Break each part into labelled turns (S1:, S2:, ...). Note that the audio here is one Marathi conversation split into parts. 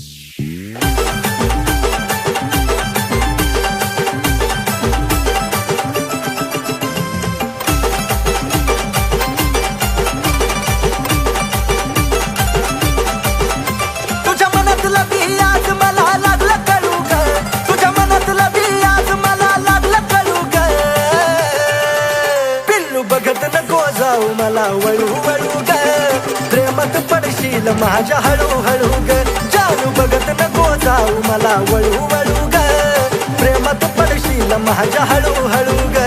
S1: मला कळू ग. तुझ्या कळू ग. पिल्लू मला वळू वळू ग. प्रेमात पडशील माझ्या हळू हळू ग. वळू बघत नको जाऊ मला वळू वळू ग. प्रेमात पडशील माझ्या हळूहळू ग.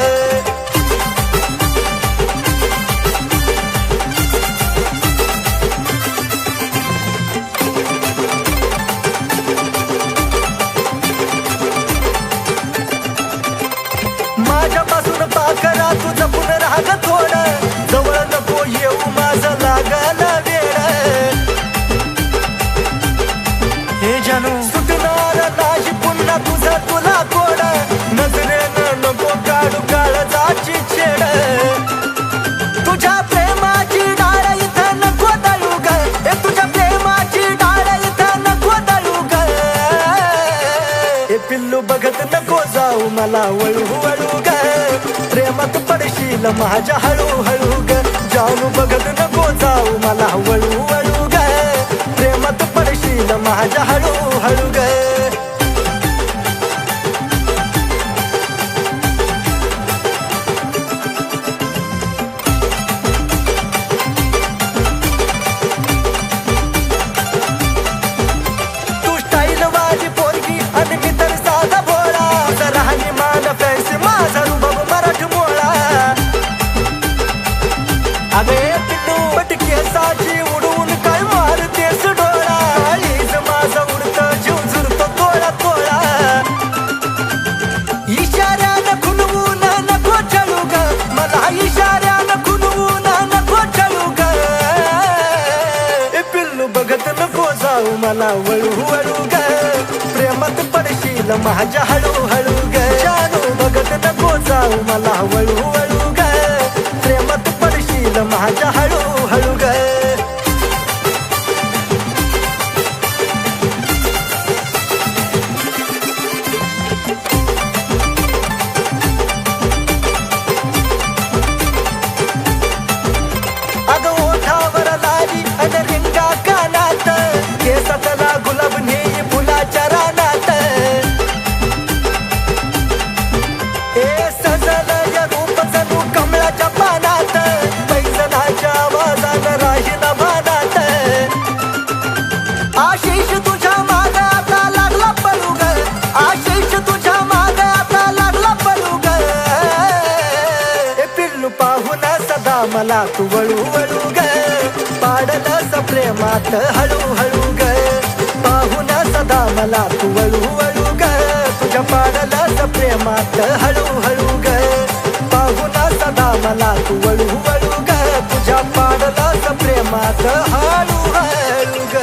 S1: माझ्यापासून पाकरा तुझं जपून राग थोडं बघत नको जाऊ मला वळू वळू ग. प्रेमात पडशील माझ्या हळू हळू ग. जाऊ बघत नको जाऊ मला वळू वळू ग. प्रेमात पडशील माझ्या हळू हळू ग. मला वळू वळू ग. प्रेमात पडशील माझ्या हळू हळू ग. जानू बघत नको जाऊ मला वळू वळू ग. प्रेमात पडशील माझ्या हळू मला तू वळू वळू ग. पाडलंस प्रेमात हळूहळू ग. पाहुना सदा मला तू वळू वळू ग मात हळूहळू ग. पाहून सदा मला तू वळू वळू ग. तुझ्या पाडला प्रेमात हळूहळू ग.